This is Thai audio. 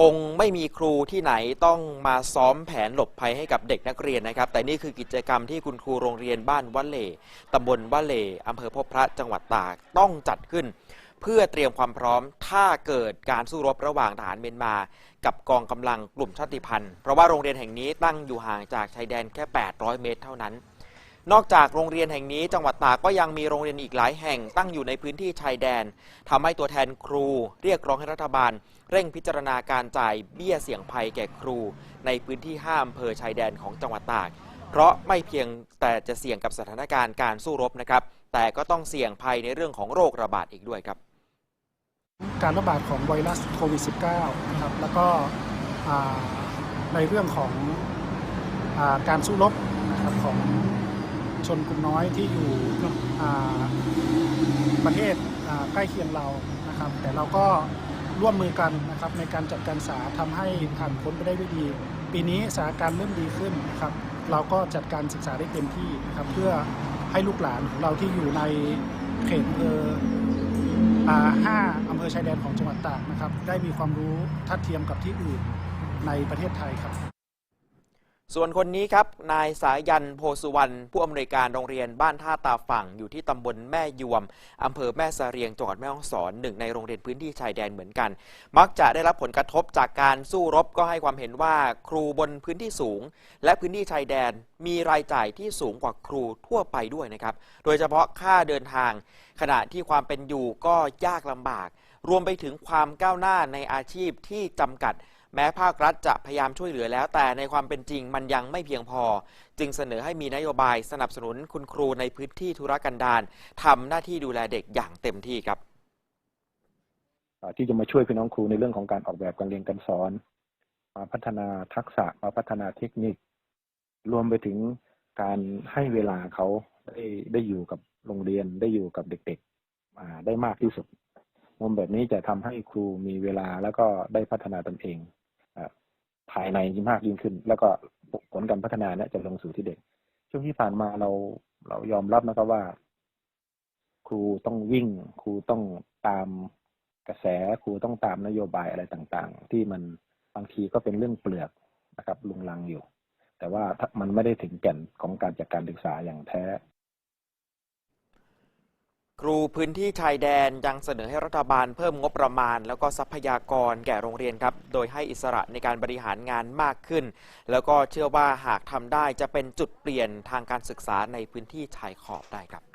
คงไม่มีครูที่ไหนต้องมาซ้อมแผนหลบภัยให้กับเด็กนักเรียนนะครับ แต่นี่คือกิจกรรมที่คุณครูโรงเรียนบ้านวัดเล่ตำบลวัดเล่อำเภอพบพระจังหวัดตากต้องจัดขึ้น เพื่อเตรียมความพร้อมถ้าเกิดการสู้รบระหว่างทหารเมียนมา กับกองกำลังกลุ่มชาติพันธุ์เพราะว่าโรงเรียนแห่งนี้ตั้งอยู่ห่างจากชายแดนแค่ 800 เมตรเท่านั้น นอกจากโรงเรียนแห่งนี้จังหวัดตากก็ยังมีโรงเรียนอีกหลายแห่งตั้งอยู่ในพื้นที่ชายแดนทำให้ตัวแทนครู เรียกร้องให้รัฐบาล เร่งพิจารณาการจ่ายเบี้ยเสี่ยงภัยแก่ครู ในพื้นที่ห้าอำเภอชายแดนของจังหวัดตาก เพราะไม่เพียงแต่จะเสี่ยงกับสถานการณ์การสู้รบนะครับ แต่ก็ต้องเสี่ยงภัยในเรื่องของโรคระบาดอีกด้วยครับ การระบาดของไวรัสโควิด -19 นะครับแล้วก็ในเรื่องของอการสู้รบนะครับของ ชนกลุ่มน้อยที่อยู่ประเทศใกล้เคียงเรานะครับ แต่เราก็ร่วมมือกันนะครับในการจัดการศึกษาทำให้ผ่านพ้นไปได้ด้วยดี ปีนี้สถานการณ์เริ่มดีขึ้นนะครับ เราก็จัดการศึกษาได้เต็มที่นะครับเพื่อให้ลูกหลานของเราที่อยู่ในเขตอำเภอห้าอำเภอชายแดนของจังหวัดตากนะครับ ได้มีความรู้ทัดเทียมกับที่อื่นในประเทศไทยครับ ส่วนคนนี้ครับนายสายันโพสุวรรณผู้อำนวยการโรงเรียนบ้านท่าตาฝั่งอยู่ที่ตำบลแม่ยวมอำเภอแม่สะเรียงจังหวัดแม่ฮ่องสอนหนึ่งในโรงเรียนพื้นที่ชายแดนเหมือนกัน มักจะได้รับผลกระทบจากการสู้รบก็ให้ความเห็นว่าครูบนพื้นที่สูง และพื้นที่ชายแดนมีรายจ่ายที่สูงกว่าครูทั่วไปด้วยนะครับโดยเฉพาะค่าเดินทาง ขณะที่ความเป็นอยู่ก็ยากลำบาก รวมไปถึงความก้าวหน้าในอาชีพที่จำกัด แม้ภาครัฐจะพยายามช่วยเหลือแล้ว แต่ในความเป็นจริงมันยังไม่เพียงพอ จึงเสนอให้มีนโยบายสนับสนุนคุณครูในพื้นที่ธุรกันดารทำหน้าที่ดูแลเด็กอย่างเต็มที่ครับ ที่จะมาช่วยพี่น้องครูในเรื่องของการออกแบบการเรียนการสอน มาพัฒนาทักษะมาพัฒนาเทคนิค รวมไปถึงการให้เวลาเขาได้ได้อยู่กับโรงเรียนได้อยู่กับเด็กๆได้มากที่สุดมุมแบบนี้จะทำให้ครูมีเวลาแล้วก็ได้พัฒนาตนเองายในมากยิ่งขึ้น แล้วก็ผลการพัฒนาเนี่ยจะลงสู่ที่เด็ก ช่วงที่ผ่านมาเราเรายอมรับนะครับว่า ครูต้องวิ่ง ครูต้องตามกระแสครูต้องตามนโยบายอะไรต่างๆ ที่มันบางทีก็เป็นเรื่องเปลือกนะครับลุงลังอยู่ แต่ว่าถ้ามันไม่ได้ถึงแก่นของการจัดการศึกษาอย่างแท้ ครูพื้นที่ชายแดนยังเสนอให้รัฐบาลเพิ่มงบประมาณ แล้วก็ทรัพยากรแก่โรงเรียนครับ โดยให้อิสระในการบริหารงานมากขึ้น แล้วก็เชื่อว่าหากทำได้จะเป็นจุดเปลี่ยนทางการศึกษาในพื้นที่ชายขอบได้ครับ